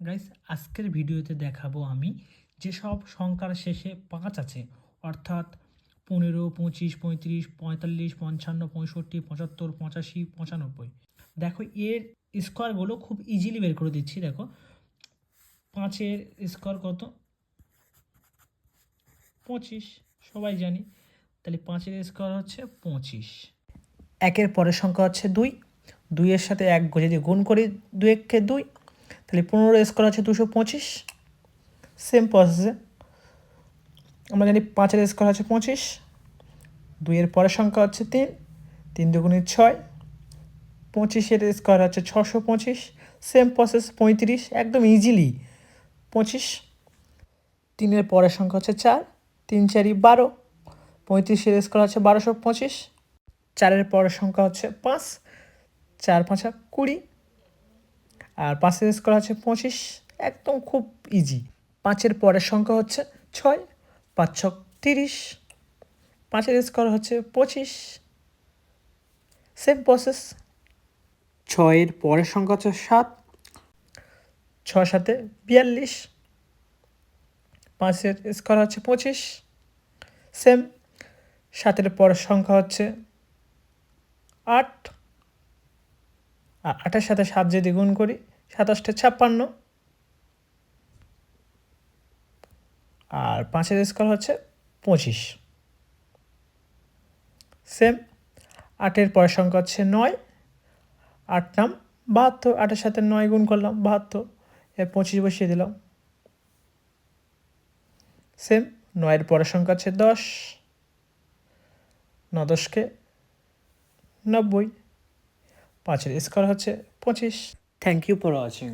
Guys আজকের ভিডিওতে দেখাবো আমি যেসব সংখ্যার শেষে পাঁচ আছে। অর্থাৎ পনেরো, পঁচিশ, পঁয়ত্রিশ, পঁয়তাল্লিশ, পঞ্চান্ন, পঁয়ষট্টি, পঁচাত্তর, পঁচাশি, পঁচানব্বই। দেখো, এর স্কোয়ারগুলো খুব ইজিলি বের করে দিচ্ছি, দেখো। পাঁচের স্কোয়ার কত? পঁচিশ, সবাই জানি। তাহলে পাঁচের স্কোয়ার হচ্ছে পঁচিশ। একের পরের সংখ্যা হচ্ছে দুই। দুইয়ের সাথে এক যদি গুণ করি, দুই এককে দুই তাহলে পনেরো স্কোয়ার হচ্ছে দুশো পঁচিশ। সেম প্রসেসে আমরা জানি পাঁচের স্কোয়ার আছে পঁচিশ। দুইয়ের পরের সংখ্যা হচ্ছে তিন। তিন দুগুণে ছয়। পঁচিশের স্কোয়ার হচ্ছে ছশো পঁচিশ। সেম প্রসেস পঁয়ত্রিশ, একদম ইজিলি পঁচিশ। তিনের পরের সংখ্যা হচ্ছে চার। তিন চারি বারো। পঁয়ত্রিশের স্কোয়ার হচ্ছে বারোশো পঁচিশ। চারের পরের সংখ্যা হচ্ছে পাঁচ। চার পাঁচা কুড়ি। আর পাঁচের স্কোয়ার হচ্ছে পঁচিশ একদম খুব ইজি পাঁচের পরের সংখ্যা হচ্ছে ছয় পাঁচ ছক তিরিশ পাঁচের স্কোয়ার হচ্ছে পঁচিশ। সেম প্রসেস ছয়ের পরের সংখ্যা হচ্ছে সাত। ছয় সাথে বিয়াল্লিশ। পাঁচের স্কোয়ার হচ্ছে পঁচিশ। সেম সাতের পরের সংখ্যা হচ্ছে আট। আটের সাথে সাত যদি গুণ করি, সাতাশটা ছাপ্পান্ন। আর পাঁচের স্কোয়ার হচ্ছে পঁচিশ। সেম, আটের পরের সংখ্যা হচ্ছে নয়। আট নাম, বাহাত্তর, আটের সাথে নয় গুণ করলাম, বাহাত্তর। এর পঁচিশ বসিয়ে দিলাম। সেম, নয়ের পরের সংখ্যা হচ্ছে দশ। ন দশকে নব্বই। পাঁচের স্কোয়ার হচ্ছে পঁচিশ। Thank you for watching